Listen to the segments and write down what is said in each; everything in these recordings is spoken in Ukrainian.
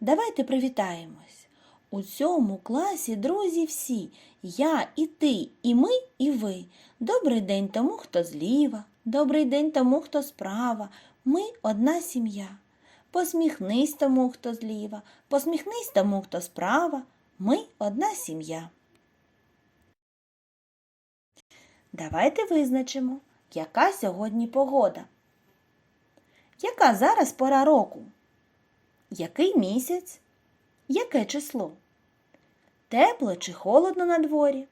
Давайте привітаємось. У цьому класі друзі всі. Я і ти, і ми, і ви. Добрий день тому, хто зліва, добрий день тому, хто справа. Ми одна сім'я. Посміхнись тому, хто зліва, посміхнись тому, хто справа. Ми одна сім'я. Давайте визначимо, яка сьогодні погода. Яка зараз пора року? Який місяць? Яке число? Тепло чи холодно на дворі?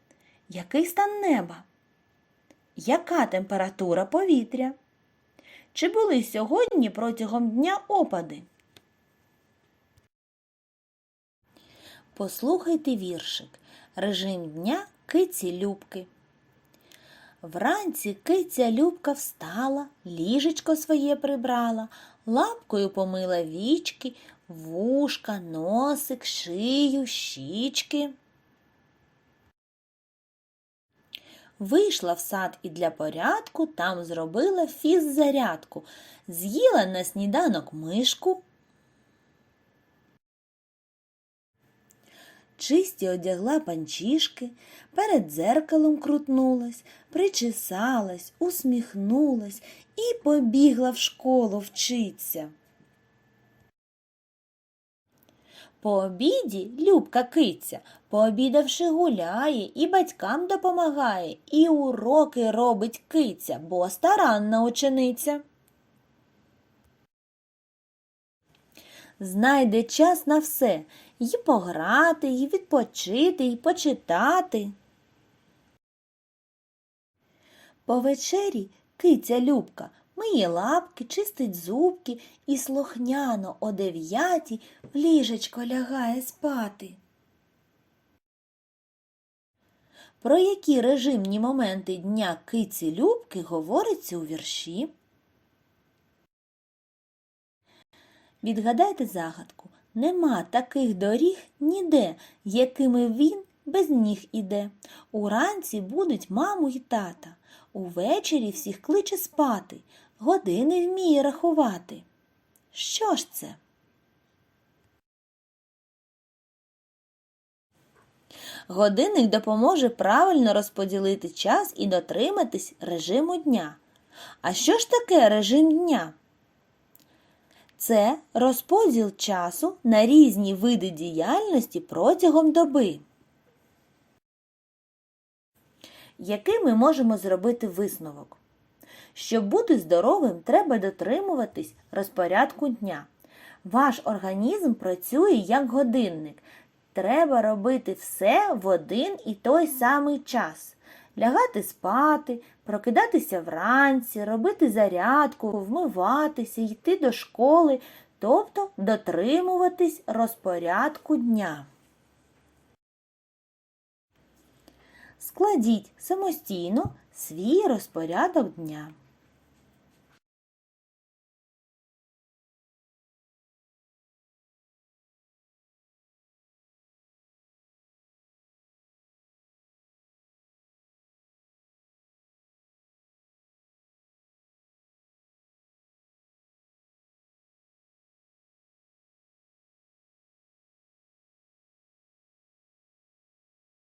Який стан неба? Яка температура повітря? Чи були сьогодні протягом дня опади? Послухайте віршик. Режим дня киці Любки. Вранці киця Любка встала, ліжечко своє прибрала, лапкою помила вічки, вушка, носик, шию, щічки. Вийшла в сад і для порядку там зробила фіззарядку, з'їла на сніданок мишку. Чисті одягла панчішки, перед дзеркалом крутнулась, причесалась, усміхнулась і побігла в школу вчиться. По обіді Любка киця, пообідавши гуляє, і батькам допомагає, і уроки робить киця, бо старанна учениця. Знайде час на все й пограти, й відпочити, й почитати. По вечері киця Любка миє лапки, чистить зубки і слухняно о дев'ятій в ліжечко лягає спати. Про які режимні моменти дня киці Любки говориться у вірші? Відгадайте загадку. Нема таких доріг ніде, якими він без ніг іде. Уранці будуть маму й тата, увечері всіх кличе спати, години вміє рахувати. Що ж це? Годинник допоможе правильно розподілити час і дотриматись режиму дня. А що ж таке режим дня? Це розподіл часу на різні види діяльності протягом доби. Який ми можемо зробити висновок? Щоб бути здоровим, треба дотримуватись розпорядку дня. Ваш організм працює як годинник. Треба робити все в один і той самий час. Лягати спати, прокидатися вранці, робити зарядку, вмиватися, йти до школи, тобто дотримуватись розпорядку дня. Складіть самостійно свій розпорядок дня.